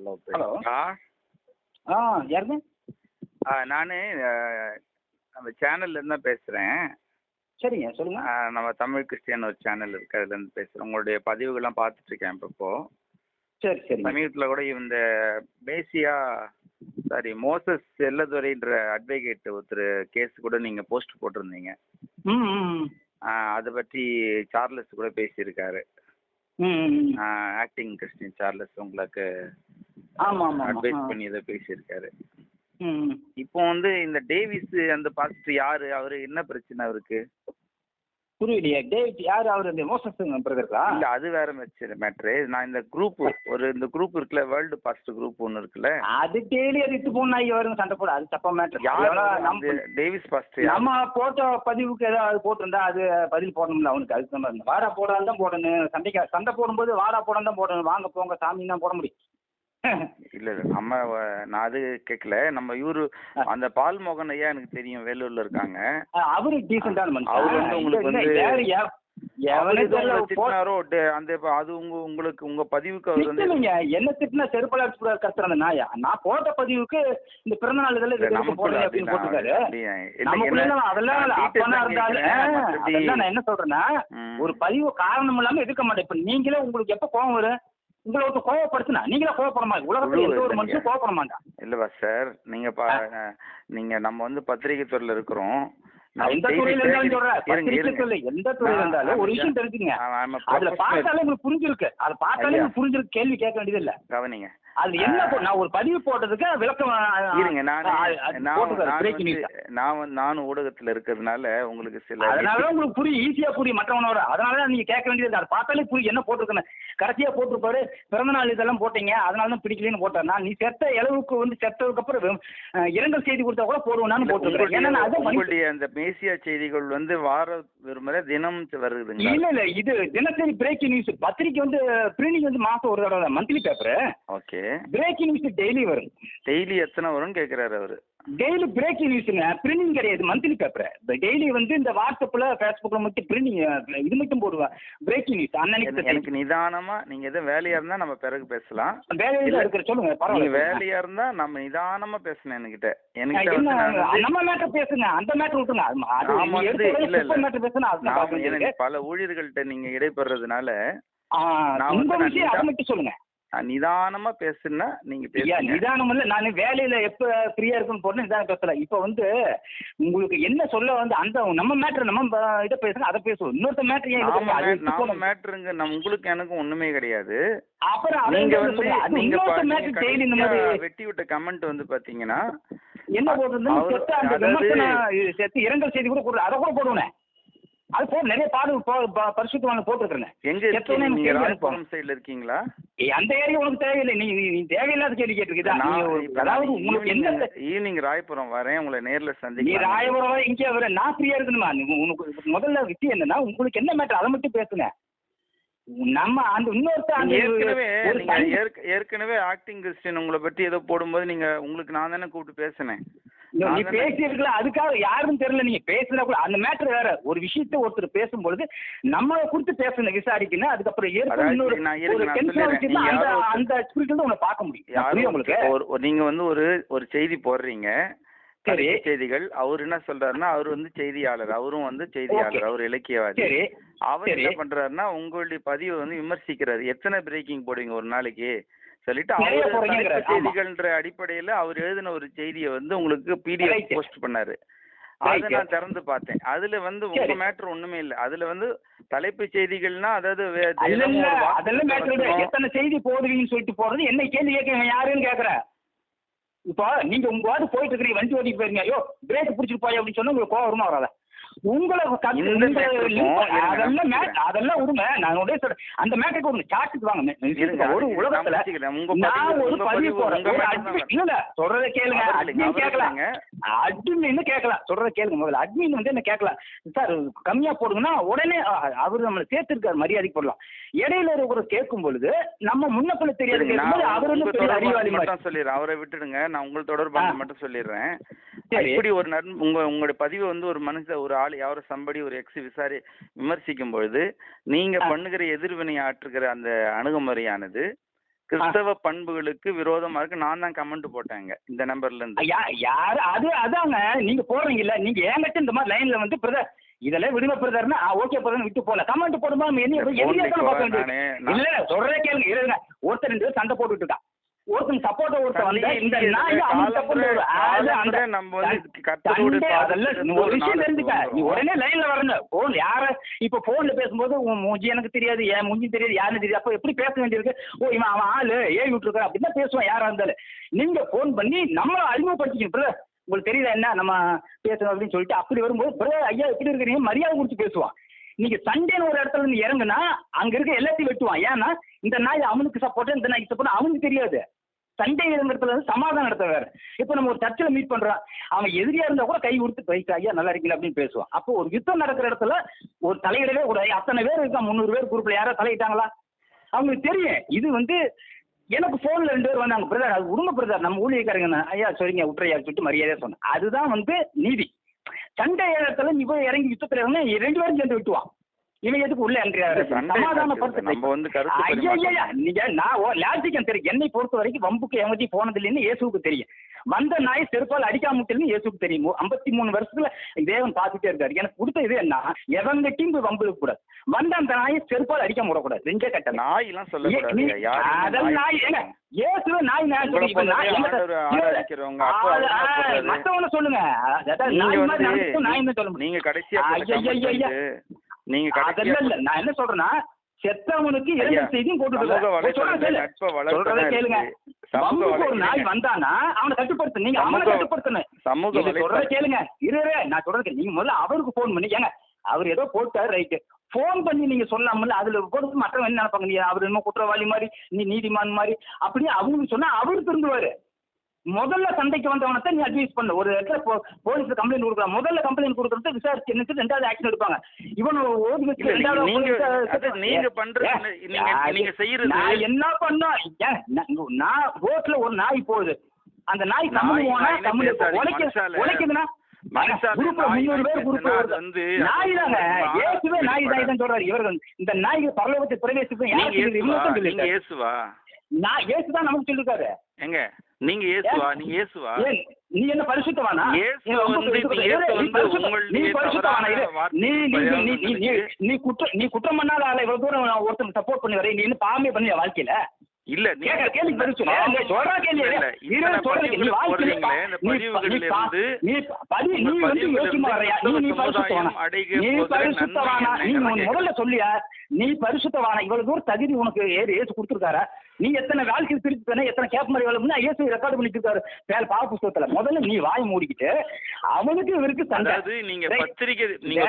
Hello ஆ? ஆ யாருங்க? நான் நம்ம சேனல்லேருந்து தான் பேசுகிறேன் சரிங்க சொல்லுங்க. நம்ம தமிழ் கிறிஸ்டியன் ஒரு சேனல் இருக்கு அதுலேருந்து பேசுகிறேன் உங்களுடைய பதிவுகள்லாம் பார்த்துட்ருக்கேன் இப்போ சரி சரிங்க. சமீபத்தில் கூட இந்த பேசியா சாரி மோசஸ் செல்லதுரைன்ற அட்வொகேட் ஒருத்தர் கேஸ் கூட நீங்கள் போஸ்ட் போட்டிருந்தீங்க. அதை பற்றி சார்லஸ் கூட பேசியிருக்காரு. ஆக்டிங் கிறிஸ்டின் சார்லஸ் உங்களுக்கு அட்வைஸ் பண்ணி இதை பேசியிருக்காரு. இப்போ வந்து இந்த டேவிஸ் அந்த பாஸ்டர் யாரு? அவரு என்ன பிரச்சனை அவருக்கு? புரியலையே. டேவிட் யார்? அவர் இந்த மோசஸ் பிரதர்களா இல்ல அது வேற மேட்ரு நான் இந்த குரூப் ஒரு இந்த குரூப் இருக்குல்ல வேர்ல்டு பாஸ்ட் குரூப் ஒன்னு இருக்குல்ல. அது டெய்லி அது இட்டு போனா வருங்க சண்டை போட அது தப்பா மேட்டர் யார் டேவிஸ் பாஸ்டர் யார்? நம்ம போட்ட பதிவுக்கு ஏதாவது போட்டிருந்தா அது பதில் போடணும்ல அவனுக்கு அதுக்கு நம்ம வாடா போடான்னு தான் போடணும். சண்டைக்கு சண்டை போடும்போது வாடா போடான்னு தான் போடணும். வாங்க போங்க சாமி தான் போட முடியும். இல்ல இல்ல. நம்ம நான் அது கேட்கல நம்ம இவரு அந்த பால் மோகன் ஐயா எனக்கு தெரியும். வேலூர்ல இருக்காங்க. அவரு டீசெண்டான அவரு வந்து உங்களுக்கு வந்து- அந்த அது உங்க உங்களுக்கு உங்க பதிவுக்கு அவர் வந்து என்ன திட்டினா செருப்பலா அடிச்சு கத்துற அந்த நாயா? நான் போட்ட பதிவுக்கு இந்த பிறந்த நாள் இதெல்லாம் அப்படின்னு போட்டிருக்காரு. அதெல்லாம் அப்பனா இருந்தாலும் நான் என்ன சொல்றேன்னா. ஒரு பதிவு காரணம் இல்லாம எதுக்க மாட்டேன். இப்ப நீங்களே உங்களுக்கு எப்ப கோவம் வரும்? உங்களை ஒருத்தர் கோவப்படுத்தினா நீங்களே கோவப்பட மாட்டீங்க உலகத்துல எந்த ஒரு. மனுஷன் கோவப்பட மாட்டான் இல்லவா சார் நீங்க நீங்க நம்ம வந்து பத்திரிகை துறையில இருக்கிறோம். நான் எந்த துறையில இருந்தாலும் சொல்றேன். எந்த துறையில இருந்தாலும் ஒரு விஷயம் தெரிஞ்சுங்க அதுல. பார்த்தாலே உங்களுக்கு புரிஞ்சிருக்கு. அதை பார்த்தாலே புரிஞ்சிருக்கு. கேள்வி கேட்க வேண்டியது இல்ல கவனிங்க அது என்ன நான் ஒரு பதிவு போட்டதுக்கு விளக்கம் இருங்க நான் நான் ஊடகத்துல இருக்கிறதுனால உங்களுக்கு சில அதனால உங்களுக்கு புரியும் ஈஸியா புரியும் மற்றவனோட. அதனால தான் நீங்க கேட்க வேண்டியது இல்லை. அதை பார்த்தாலே புரியும் என்ன போட்டிருக்கேன்னு. கடைசியா போட்டிருப்பாரு. பிறந்த நாள் இதெல்லாம் போட்டீங்க. அதனால தான் பிடிக்கலன்னு போட்டார். நான் நீ செத்த இளவுக்கு வந்து செத்ததுக்கு அப்புறம் இரங்கல் செய்தி கொடுத்தா கூட போடுவேன்னு போட்டிருக்கேன் ஏன்னா அதை உங்களுடைய அந்த மேசியா செய்திகள் வந்து வார விரும்புற தினம் வருதுங்களா? இல்ல இல்ல. இது தினசரி பிரேக்கிங் நியூஸ் பத்திரிக்கை வந்து பிரிண்டிங் வந்து மாசம் ஒரு தடவை monthly paper okay breaking news daily வரும். டெய்லி எத்தனை வரும்னு கேக்குறாரு அவரு. டெய்லி பிரேக்கிங் நியூஸுங்க பிரிண்டிங் கிடையாது. மந்த்லி பேப்பர் டெய்லி வந்து இந்த வாட்ஸ்அப்ல ஃபேஸ்புக்ல மட்டும் பிரிண்டிங் இது மட்டும் போடுவேன் பிரேக்கிங் நியூஸ் அன்னன்னைக்கு எனக்கு நிதானமா நீங்க எதுவும் வேலையா இருந்தா நம்ம பிறகு பேசலாம். வேலையில இருக்கிற சொல்லுங்க பரவாயில்ல வேலையா இருந்தா நம்ம நிதானமா பேசணும் என்கிட்ட. என்கிட்ட நம்ம மேட்டர் பேசுங்க அந்த மேட்டர் அது நாம வந்து இல்ல இல்ல. பல ஊழியர்கள்ட்ட நீங்க இடைப்படுறதுனால ஆ, நான் வந்து சொல்லுங்க. நிதானமா பேசுனா நீங்க பேசுங்க. நிதானம் இல்ல. நான் வேலையில எப்ப ஃப்ரீயா இருக்குன்னு போட்டு நிதானம் பேசல. இப்ப வந்து உங்களுக்கு என்ன சொல்ல வந்து அந்த நம்ம மேட்டர் நம்ம இதை பேசுங்க அதை பேசுவோம். இன்னொருத்த மேட்டர் ஏன் நாம. மேட்ருங்க நம்ம உங்களுக்கு எனக்கும் ஒண்ணுமே கிடையாது. அப்புறம் நீங்க வந்து நீங்க வெட்டி விட்ட கமெண்ட் வந்து பாத்தீங்கன்னா என்ன போடுறது அவரு- செத்து இரங்கல் செய்தி கூட அதை கூட போடுவேன். அது போ நிறைய பாடு பரிசுத்தமான போட்டுருக்கேங்க எங்க இருக்கீங்க? ராஜபுரம் சைடுல இருக்கீங்களா? அந்த ஏரியா உனக்கு தேவையில்லை. நீ நீ- நீ தேவையில்லாத கேள்வி நீ இப்ப அதாவது உங்களுக்கு என்ன ஈவினிங் ராயபுரம் வரேன். உங்களை நேர்ல நீ சந்திக்கலாம் ராயபுரம் வரை இங்கே வர. நான் ஃப்ரீயா இருக்கணுமா? நீ உனக்கு முதல்ல விஷயம் என்னன்னா உங்களுக்கு என்ன மேட்டர் அதை மட்டும் பேசுங்க. நம்ம அந்த இன்னொருத்த ஏற்கனவே ஏற்கனவே ஆக்டிங் கிறிஸ்டின் உங்களை பத்தி ஏதோ போடும்போது நீங்க உங்களுக்கு நான் தானே கூப்பிட்டு பேசினேன். நீ நான் தானே- பேசி இருக்கலாம் அதுக்காக யாருன்னு தெரியல நீங்க பேசுனா கூட அந்த மேட்டர் வேற. ஒரு விஷயத்த ஒருத்தர் பேசும்பொழுது நம்மளை குறித்து பேசணும் விசாரிக்கணும் அதுக்கப்புறம் அதாவது இன்னொரு அந்த யாரோ ஒருத்தர்- அந்த ஸ்பிரிட் தான் உங்களை பார்க்க முடியும். உங்களுக்கு? நீங்க வந்து ஒரு ஒரு செய்தி போடுறீங்க. சரி. செய்திகள். அவர் என்ன சொல்றாருன்னா அவர் வந்து செய்தியாளர். அவரும் வந்து செய்தியாளர். அவர் இலக்கியவாதி. அவர். என்ன பண்றாருன்னா உங்களுடைய பதிவை வந்து விமர்சிக்கிறாரு. எத்தனை பிரேக்கிங் போடுவீங்க ஒரு நாளைக்கு? சொல்லிட்டு அவர். செய்திகள்ன்ற அடிப்படையில அவர் எழுதின ஒரு செய்தியை வந்து உங்களுக்கு பிடிஎஃப். போஸ்ட் பண்ணாரு அதை. நான் திறந்து பார்த்தேன் அதுல வந்து உங்க. மேட்ரு ஒண்ணுமே இல்ல அதுல வந்து தலைப்புச் செய்திகள்னா அதாவது அதெல்லாம் மேட்டர் வசனம். எத்தனை செய்தி போடுவீங்கன்னு சொல்லிட்டு போறது என்ன கேள்வி கேட்க யாருன்னு கேக்குறேன் இப்போ நீங்க உங்க வாட்டு போயிட்டு இருக்கிறீங்க வண்டி ஓட்டிட்டு போயிருங்க ஐயோ பிரேக் பிடிச்சிட்டு போய் அப்படின்னு சொன்னா உங்களுக்கு கோவம் வருமா வராத உங்களை அதெல்லாம் அதெல்லாம் விடுங்க. நான் உடனே சொல்றேன். அந்த மேட்டுக்கு ஒரு சாட்டுக்கு வாங்க. ஒரு உலகத்துல நான் ஒரு பதிவு. இல்ல சொல்றத கேளுங்க. அட்மின் இல்லைங்க. அட்மின் கேட்கலாம் சொல்றத கேளுங்க முதல்ல. அட்மின் வந்து என்ன கேட்கலாம் சார் கம்மியா போடுங்கன்னா உடனே அவர் நம்மளை சேர்த்திருக்காரு. மரியாதைக்கு போடலாம். இடையில இருக்கிற கேட்கும் பொழுது நம்ம முன்ன பின்ன தெரியாது அவர் வந்து பெரிய அறிவாளி மட்டும் சொல்லிடுறேன். அவரை விட்டுடுங்க. நான் உங்கள் தொடர்பான ஆ. மட்டும் சொல்லிடுறேன். சரி. இப்படி ஒரு நன் உங்க உங்களுடைய பதிவை வந்து ஒரு மனுஷன் ஒரு ஆள் யாரோ சம்படி ஒரு எக்ஸ் விசாரி விமர்சிக்கும் பொழுது நீங்க. பண்ணுகிற எதிர்வினை ஆற்றுகிற அந்த அணுகுமுறையானது கிறிஸ்தவ பண்புகளுக்கு விரோதமா இருக்கு. நான் தான் கமெண்ட் போட்டேங்க இந்த நம்பர்ல இருந்து. யா யாரு அது அதாங்க நீங்க போடுறீங்கல்ல நீங்க என்கிட்ட இந்த மாதிரி லைன்ல வந்து பிரதர் இதெல்லாம் விடுங்க பிரதர்னா ஓகே பிரதர் விட்டு போல கமெண்ட் போடுமா என்ன பார்க்க வேண்டியது? இல்ல சொல்றதே கேளுங்க இருங்க. ஒருத்தர் ரெண்டு சண்டை போட்டுட்டு இருக்கான் ஒருத்தன் சப்போர்ட் ஒருத்தர் வந்து இந்த நாய் அவன் சப்போர்ட் அது அந்த நம்ம வந்து அதெல்லாம் ஒரு விஷயம் தெரிஞ்சுக்க. நீ. உடனே லைன்ல வரணும் போன் யார இப்ப போன்ல பேசும்போது உன் மூஞ்சி எனக்கு தெரியாது என் மூஞ்சி தெரியாது யாருன்னு தெரியாது. அப்ப எப்படி பேச வேண்டியிருக்கு? ஓ இவன் அவன் ஆளு ஏவி விட்டுருக்கான் அப்படிதான் பேசுவான் யாரா இருந்தாலும். நீங்க போன் பண்ணி நம்மள அறிமுகப்படுத்திக்கணும். பிரதர் உங்களுக்கு தெரியல என்ன? நம்ம பேசணும் அப்படின்னு சொல்லிட்டு அப்படி வரும்போது பிரதர் ஐயா எப்படி இருக்கிறீங்க? மரியாதை கொடுத்து பேசுவான். நீங்க சண்டேன்னு ஒரு இடத்துல இருந்து இறங்குனா அங்க இருக்க எல்லாத்தையும் வெட்டுவான். ஏன்னா இந்த நாய் அவனுக்கு சப்போர்ட் இந்த நாய்க்கு சப்போர்ட் அவனுக்கு தெரியாது. சண்டை இடத்துல வந்து சமாதானம் நடத்த வேற. இப்போ நம்ம ஒரு சர்ச்சில் மீட் பண்றோம். அவன் எதிரியா இருந்தா கூட கை கொடுத்து போயிட்டு ஐயா நல்லா இருக்கீங்களா? அப்படின்னு பேசுவான். அப்போ ஒரு யுத்தம் நடக்கிற இடத்துல ஒரு தலையிடவே கூடாது. அத்தனை பேர் இருக்கா முந்நூறு பேர் குரூப்ல யாராவது தலையிட்டாங்களா? அவங்களுக்கு தெரியும். இது வந்து எனக்கு ஃபோன்ல ரெண்டு பேர் வந்தாங்க. பிரதர் அது உண்மை பிரதர் நம்ம ஊழியக்காரங்க ஐயா சரிங்க விட்டுறையா சொல்லிட்டு மரியாதையா சொன்னேன். அதுதான் வந்து நீதி. சண்டை இடத்துல நீ போய் இறங்கி யுத்தத்தில் இறங்க ரெண்டு பேரும் சேர்ந்து விட்டுவான் இவன் எதுக்கு உள்ள நம்ம வந்து கருத்து ஐயா நீங்க நான் லாஜிக்கன் தெரியும். என்னை பொறுத்த வரைக்கும் வம்புக்கு எவதி போனது இல்லைன்னு இயேசுவுக்கு தெரியும். வந்த நாய் செருப்பால் அடிக்காம முட்டல்னு இயேசுக்கு தெரியும். ஐம்பத்தி மூணு வருஷத்துல தேவன் பார்த்துட்டே இருக்காரு. எனக்கு கொடுத்த இது என்ன? எவங்கிட்டையும் போய் வம்பு கூடாது வந்த அந்த நாயை செருப்பால் அடிக்க விடக்கூடாது. ரெண்டே கட்ட நாய் எல்லாம் சொல்லக்கூடாது அதெல்லாம் நாய்? ஏங்க இயேசுவே நாய் நான். மத்தவன சொல்லுங்க. சொல்ல நீங்க கடைசியா போட்ட நீங்க அதெல்லாம் இல்ல. நான் என்ன சொல்றேன்னா செத்தவனுக்கு இரண்டு செய்தியும் வளர்க்கணும் கேளுங்க. ஒரு நாய் வந்தானா அவனை கட்டுப்படுத்து. நீங்க அவனை கட்டுப்படுத்தணும். சமூக சொல்றத கேளுங்க. இரு இரு, நான் சொல்றது. நீங்க முதல்ல அவருக்கு ஃபோன் பண்ணி ஏங்க அவர் ஏதோ போட்டாரு ரைட்டு ஃபோன் பண்ணி நீங்க சொல்லாமல அதுல போட்டு மற்றவங்க என்ன நினைப்பாங்க? நீ அவர் என்ன குற்றவாளி மாதிரி நீ நீதிமான் மாதிரி. அப்படியே அவங்களுக்கு சொன்னா அவர் திருந்துவாரு. முதல்ல சண்டைக்கு வந்தவனை நீ அட்வைஸ் பண்ண. ஒரு இடத்துல போ- போலீஸ்ல கம்ப்ளைண்ட் கொடுக்கலாம் முதல்ல கம்ப்ளைண்ட் கொடுக்கறது விசாரிச்சு நினைச்சு ரெண்டாவது ஆக்ஷன் எடுப்பாங்க. இவன் ஓடி வச்சு ரெண்டாவது நீங்க அது நீங்க நீங்க செய்யறது நான் என்ன? பண்ணா நான் ரோட்ல ஒரு நாய் போகுது. அந்த நாய் நாய் போனா பேசாதீங்க. உழைக்க உழைக்குதுன்னா? இந்த நாய் பரலோகத்தை பிரவேசிப்பு நீங்க யார் இயேசுவா இவங்க தான் நீங்க சொல்லியிருக்காரு இயேசுவா நான் இயேசு தான் நமக்கு சொல்லிருக்காரு எங்க? நீங்க இயேசுவா? நீங்க இயேசுவா? நீ என்ன பரிசுத்தவானா? இயேசு நீ வந்து நீ நீ பரிசுத்தவானா? நீ நீ நீ நீ நீ நீ நீ குற்றம் நீ குற்றம் பண்ணாத ஆளை இவ்வளவு தூரம் ஒருத்தன் சப்போர்ட் பண்ணி வர நீ இன்னும் பாவமே பண்ணி வாழ்க்கையில? இல்ல கேட்கற கேள்வி பதில் சொல்லு நீ சொல்ற கேள்வி இல்ல, இரு, இத்தனை சொல்ற கேள்வி. நீ வாழ்க்கையில இந்த நீ- பதிவுகள்ல நீ இருந்து நீ பதி நீ வந்து யோசிமா வரையா நீ நீ பரிசுத்தவானா? நீ பரிசுத்தவானா? நீ என்ன உன் முதல்ல சொல்லியா? நீ பரிசுத்தவானா? இவ்வளவு தூரம் தகுதி உனக்கு ஏறு ஏசு கொடுத்துருக்காரா? நீ எத்தனை வாழ்க்கையில் திருப்பி தானே எத்தனை கேப் மாதிரி வேலை ஏசு ரெக்கார்டு பண்ணிட்டு இருக்காரு பேர் பாவ புஸ்தகத்துல. முதல்ல நீ வாய் மூடிக்கிட்டு அவனுக்கு இவருக்கு சண்டை. நீங்க. பத்திரிக்கை நீங்க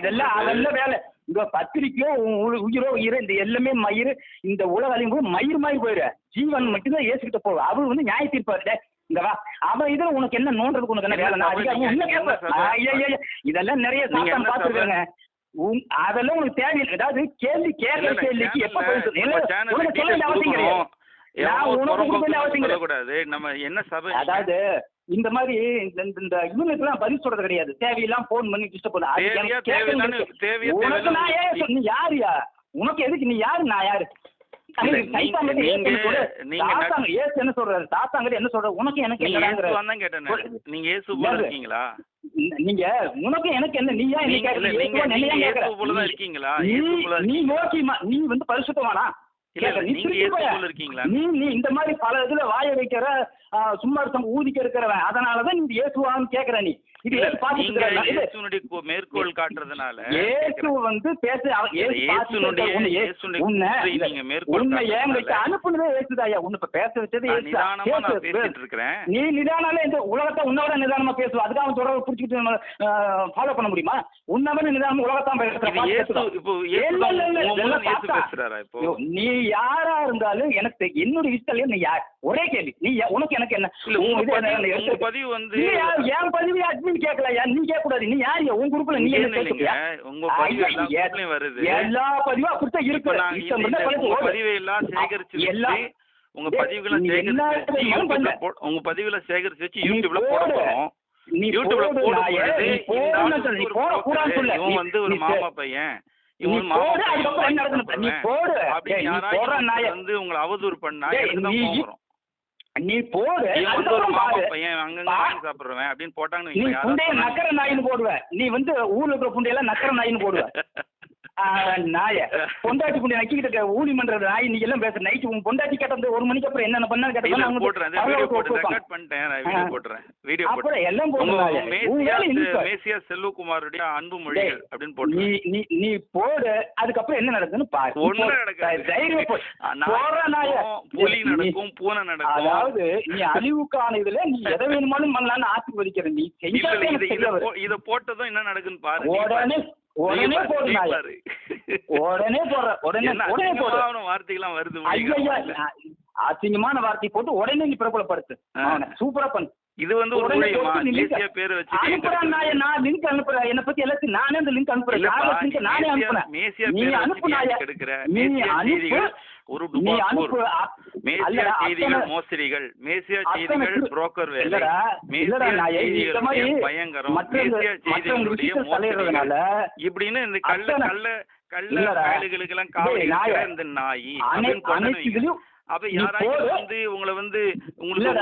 இதெல்லாம் அதெல்லாம் வேலை. இந்த பத்திரிக்கையோ உயிரோ உயிரோ இந்த எல்லாமே மயிர் இந்த உலக அழியும் மயிர் மாதிரி போயிரு. ஜீவன் மட்டும்தான் ஏசுக்கிட்ட போகும். அவர் வந்து நியாய தீர்ப்பாரு இங்க வா. அவன் இதுல உனக்கு என்ன நோன்றதுக்கு உனக்கு என்ன வேலை. இதெல்லாம் நிறைய சாத்தான் என்ன பார்த்துருக்காங்க. அதெல்லாம் உனக்கு தேவையில்லை. அதாவது கேள்வி இல்ல, கேள்விக்கு எப்ப பதில் சொல்லு? அவசியம் கிடையாது? அதாவது இந்த மாதிரி இந்த இவங்களுக்குலாம் பதில் சொல்றது கிடையாது. தேவையெல்லாம் போன் பண்ணி டிஸ்டர்ப் பண்ண நீ யாருயா உனக்கு எதுக்கு? நீ யாரு? நான் யாரு? ஏசு என்ன சொல்றாரு? ஏசு என்ன சொல்றாரு? உனக்கு எனக்கு நீங்க இயேசு போல? இருக்கீங்களா? நீங்க உனக்கு எனக்கு என்ன நீ ஏன் நீங்க இருக்கீங்களா? நீ போல நீ வந்து பரிசுத்தவானா. நீ? நீ நீ இந்த மாதிரி பல இதுல வாய வைக்கிற சும்மா இருக்க ஊதிக்க இருக்கிறவன். அதனாலதான் நீ இயேசுவான்னு கேக்குற நீ. மேற்கோள் காட்டுறதுனால இயேசு வந்து பேச உன்னை. ஏங்கிட்ட அனுப்புனதே ஏசுதாயா உன்னை இப்ப பேச வச்சது இருக்கிறேன். நீ நிதானால இந்த உலகத்தை உன்னோட நிதானமா பேசுவ. அதுக்காக தொடர்பு பிடிச்சிக்கிட்டு நம்ம ஃபாலோ பண்ண முடியுமா? உன்னவன் நிதானம் உலகத்தான் பேசுறான். நீ யாரா இருந்தாலும் எனக்கு என்னோட இஷ்டம் நீ யார்? ஒரே கேள்வி. நீ உனக்கு எனக்கு என்ன? பதிவு வந்து? என் பதிவு அட்மின் கேட்கலையா நீ கேட்க கூடாது நீ யார் உன் குரூப்ல நீ என்ன சேர்த்துப்பியா? உங்க பதிவு வருது. எல்லா பதிவும் அப்படித்தான் இருக்கு. பதிவு எல்லாம் சேகரிச்சு எல்லா- வச்சு உங்க பதிவுகளை சேகரிச்சு உங்க பதிவுல சேகரிச்சு வச்சு யூடியூப்ல போட போடு. போறோம். நீ யூடியூப்ல போடு, நீ போடுன்னு ஆள் சொல்லு. இவன் வந்து ஒரு மாமா பையன். இவன் மாமா போடு? நீ. போடு. நீ யாராவது வந்து உங்களை அவதூறு பண்ணா நீ- நீ போடு சாப்பிடுவேன் அப்படின்னு போட்டாங்கன்னு நீ புண்டைய நக்கர நாயின்னு போடுவ. நீ வந்து ஊர்ல இருக்கிற புண்டையெல்லாம் நக்கர நாயின்னு போடுவ. நாய. பொண்டாட்டி புண்டைய நக்கிக்கிட்டு இருக்க ஊழி பண்ற நாய் நீ எல்லாம் பேசுற நைட்டு உன் பொண்டாட்டி கேட்டது ஒரு மணிக்கு அப்புறம் என்னென்ன பண்ணா கேட்டா போட்டுறேன் அந்த வீடியோ போட்டு ரெக்கார்ட் பண்ணிட்டேன் வீடியோ ஆ. போட்டுறேன். வீடியோ அப்புறம் போட்டு எல்லாம் உங்க போடுறாங்க மேசியா செல்வகுமாருடைய அன்பு மொழிகள் அப்படின்னு நீ போட்டு நீ நீ போடு அதுக்கப்புறம் என்ன நடக்குன்னு பாரு. ஒண்ணு. நடக்காது. தைரியம் போ. நாய். புலி நடக்கும் பூனை நடக்கும். அதாவது நீ அழிவுக்கான இதுல நீ எதை வேணுமாலும் பண்ணலாம்னு ஆசீர்வதிக்கிற நீ செஞ்சாலே இது போட்டதும் என்ன நடக்குன்னு பாரு. உடனே பாரு. உடனே நீ பாரு, போடு நீ நாய. பாரு. உடனே போடுற உடனே உடனே போடு. அசிங்கமான வார்த்தைகள்லாம் வருது ஐயா. அசிங்கமான வார்த்தை போட்டு உடனே நீ பிரபலப்படுத்து சூப்பரா பண்ணு. இது வந்து ஒரு உடனே ஊழியமா தேசிய பேரை வச்சு அனுப்புறேன் நான் நான் லிங்க் அனுப்புறேன். என்னை பத்தி எல்லாத்தையும் நானே அந்த லிங்க் அனுப்புறேன். நானே அனுப்புறேன்? நீ அனுப்பு நீ நாய. ஏன் கெடுக்கிற? நீ அனுப்பு. அ- மேசியா செய்திகள் மோசடிகள். மேசியா செய்திகள் புரோக்கர் வேலை. மேசியா செய்திகளுடைய பயங்கரம். மேசியா செய்திகளுடைய மோசடிகள். இப்படின்னு இந்த கள்ள கள்ள கள்ள இல்லடா. பயலுகளுக்கெல்லாம் காவல் இந்த நாய். அப்படின்னு அப்ப போடு. வந்து உங்களை வந்து உங்களுக்கு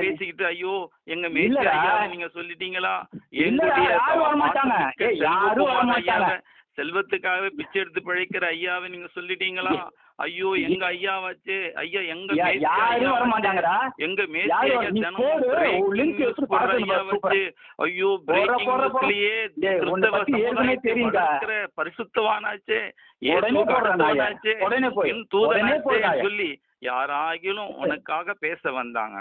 பேசிக்கிட்டு ஐயோ எங்க. ஐயாவை நீங்க சொல்லிட்டீங்களா? எங்களுடைய செல்வத்துக்காக பிச்சை எடுத்து பிழைக்கிற ஐயாவை நீங்க சொல்லிட்டீங்களா? ஐயோ எங்க ஐயா எங்க யா- மேசியா யாரும் ஐயா வர வாச்சே. மாட்டாங்கடா. எங்க யாரும் ஐயா ஐயா வச்சு ஐயோ பிரேக்கிங். வளர்க்கிற பரிசுத்தவானாச்சே. சொல்லி யாராகிலும் உனக்காக பேச வந்தாங்க.